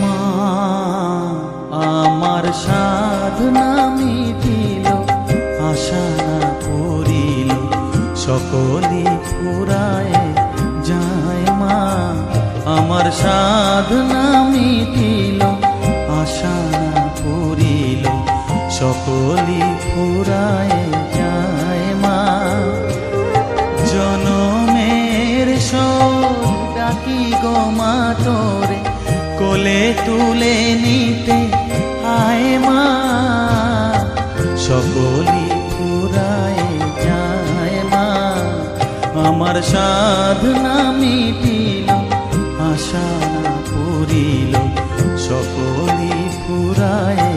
মা, আমার সাধনা মিটিল, আশা করিল সকলি পুরায় যায় মা। আমার সাধনা মিটিল, আশা করিল সকলি পুরায় যায় মা। জনমের সো ডাকি গো মা তোরে কোলে তুলে নিতে। আয় মা সকলি পুরায় যায় মা। আমার সাধনা মিটিল, আশা পুরিল সকলি ফুরায়